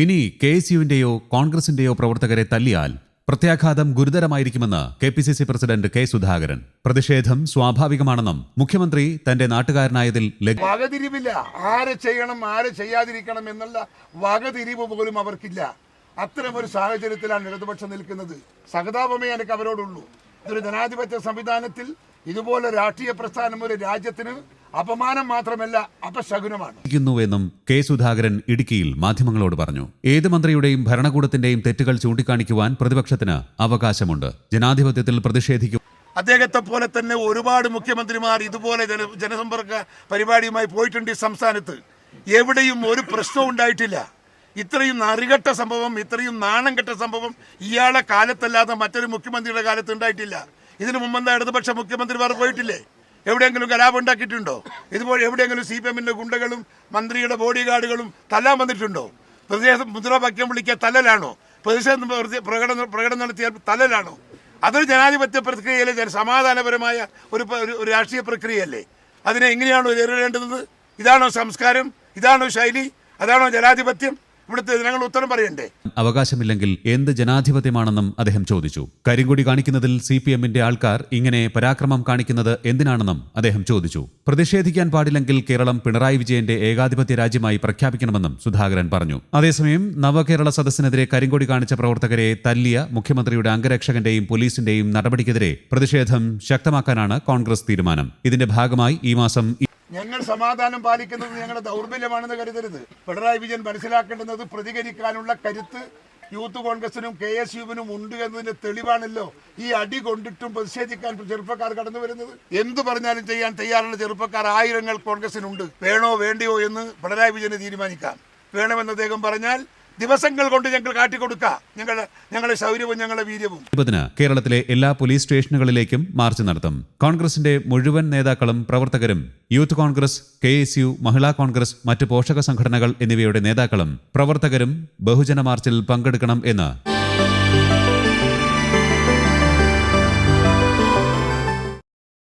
ഇനി K S യുവിന്റെയോ കോൺഗ്രസിന്റെയോ പ്രവർത്തകരെ തല്ലിയാൽ പ്രത്യാഘാതം ഗുരുതരമായിരിക്കുമെന്ന് K P C C president K Sudhakaran. പ്രതിഷേധം സ്വാഭാവികമാണെന്നും മുഖ്യമന്ത്രി തന്റെ നാട്ടുകാരനായതിൽ വകതിരിവില്ല. ആരെ ചെയ്യണം ആരെ ചെയ്യാതിരിക്കണം എന്നുള്ള വകതിരിവ് പോലും അവർക്കില്ല. അത്തരം ഒരു സാഹചര്യത്തിലാണ് ഇടതുപക്ഷം നിൽക്കുന്നത്. സഹതാപമേ എനിക്ക് അവരോടുള്ളൂ. ഇതൊരു ജനാധിപത്യ സംവിധാനത്തിൽ ഇതുപോലെ രാഷ്ട്രീയ പ്രസ്ഥാനം ഒരു രാജ്യത്തിന് അപമാനം മാത്രമല്ല അപശകുനമാണ്. കെ സുധാകരൻ ഇടുക്കിയിൽ മാധ്യമങ്ങളോട് പറഞ്ഞു. ഏത് മന്ത്രിയുടെയും ഭരണകൂടത്തിന്റെയും തെറ്റുകൾ ചൂണ്ടിക്കാണിക്കുവാൻ പ്രതിപക്ഷത്തിന് അവകാശമുണ്ട്. ജനാധിപത്യത്തിൽ പ്രതിഷേധിക്കും അദ്ദേഹത്തെ പോലെ തന്നെ ഒരുപാട് മുഖ്യമന്ത്രിമാർ ഇതുപോലെ ജന ജനസമ്പർക്ക പരിപാടിയുമായി പോയിട്ടുണ്ട് ഈ സംസ്ഥാനത്ത്. എവിടെയും ഒരു പ്രശ്നവും ഉണ്ടായിട്ടില്ല. ഇത്രയും നറികെട്ട സംഭവം ഇത്രയും നാണം കെട്ട സംഭവം ഇയാളെ കാലത്തല്ലാതെ മറ്റൊരു മുഖ്യമന്ത്രിയുടെ കാലത്ത് ഉണ്ടായിട്ടില്ല. ഇതിനു മുമ്പെന്താ ഇടതുപക്ഷ മുഖ്യമന്ത്രിമാർ പോയിട്ടില്ലേ? എവിടെയെങ്കിലും കലാപം ഉണ്ടാക്കിയിട്ടുണ്ടോ? ഇതുപോലെ എവിടെയെങ്കിലും സി പി എമ്മിന്റെ ഗുണ്ടകളും മന്ത്രിയുടെ ബോഡി ഗാർഡുകളും തല്ലാൻ വന്നിട്ടുണ്ടോ? പ്രതിഷേധ മുദ്രാവാക്യം വിളിക്കുക തല്ലലാണോ? പ്രതിഷേധം പ്രതി- പ്രകടനം പ്രകടനം നടത്തിയാൽ തല്ലലാണോ? അതൊരു ജനാധിപത്യ പ്രക്രിയയിലെ സമാധാനപരമായ ഒരു- ഒരു രാഷ്ട്രീയ പ്രക്രിയയല്ലേ? അതിനെ എങ്ങനെയാണോ നേരിടേണ്ടത് ഇതാണോ സംസ്കാരം? ഇതാണോ ശൈലി? അതാണോ ജനാധിപത്യം? ഇവിടുത്തെ ജനങ്ങൾ ഉത്തരം പറയണ്ടേ? അവകാശമില്ലെങ്കിൽ എന്ത് ജനാധിപത്യമാണെന്നും അദ്ദേഹം ചോദിച്ചു. കരിങ്കൊടി കാണിക്കുന്നതിൽ സി പി എമ്മിന്റെ ആൾക്കാർ ഇങ്ങനെ പരാക്രമം കാണിക്കുന്നത് എന്തിനാണെന്നും അദ്ദേഹം ചോദിച്ചു. പ്രതിഷേധിക്കാൻ പാടില്ലെങ്കിൽ കേരളം പിണറായി വിജയന്റെ ഏകാധിപത്യ രാജ്യമായി പ്രഖ്യാപിക്കണമെന്നും സുധാകരൻ പറഞ്ഞു. അതേസമയം നവകേരള സദസ്സിനെതിരെ കരിങ്കൊടി കാണിച്ച പ്രവർത്തകരെ തല്ലിയ മുഖ്യമന്ത്രിയുടെ അംഗരക്ഷകന്റെയും പോലീസിന്റെയും നടപടിക്കെതിരെ പ്രതിഷേധം ശക്തമാക്കാനാണ് കോൺഗ്രസ് തീരുമാനം. ഇതിന്റെ ഭാഗമായി ഈ മാസം ഞങ്ങൾ സമാധാനം പാലിക്കുന്നത് ഞങ്ങളുടെ ദൗർബല്യമാണെന്ന് കരുതരുത്. പിണറായി വിജയൻ മനസ്സിലാക്കേണ്ടുന്നത് പ്രതികരിക്കാനുള്ള കരുത്ത് യൂത്ത് കോൺഗ്രസിനും കെ എസ് യുവിനും ഉണ്ട് എന്നതിന്റെ തെളിവാണല്ലോ ഈ അടി കൊണ്ടിട്ടും പ്രതിഷേധിക്കാൻ ചെറുപ്പക്കാർ കടന്നു വരുന്നത്. എന്തു പറഞ്ഞാലും ചെയ്യാൻ തയ്യാറുള്ള ചെറുപ്പക്കാർ ആയിരങ്ങൾ കോൺഗ്രസിനുണ്ട്. വേണോ വേണ്ടിയോ എന്ന് പിണറായി വിജയന് തീരുമാനിക്കാം. വേണമെന്ന് അദ്ദേഹം പറഞ്ഞാൽ ദിവസങ്ങൾ കൊണ്ട് ഞങ്ങൾ കാട്ടിക്കൊടുക്കാം. ഞങ്ങളുടെ ഞങ്ങളുടെ ശൗര്യവും ഞങ്ങളുടെ വീര്യവും. കേരളത്തിലെ എല്ലാ പോലീസ് സ്റ്റേഷനുകളിലേക്കും മാർച്ച് നടത്തും. കോൺഗ്രസിന്റെ മുഴുവൻ നേതാക്കളും പ്രവർത്തകരും youth Congress K S U മഹിളാ കോൺഗ്രസ് മറ്റ് പോഷക സംഘടനകൾ എന്നിവയുടെ നേതാക്കളും പ്രവർത്തകരും ബഹുജന മാർച്ചിൽ പങ്കെടുക്കണം എന്ന്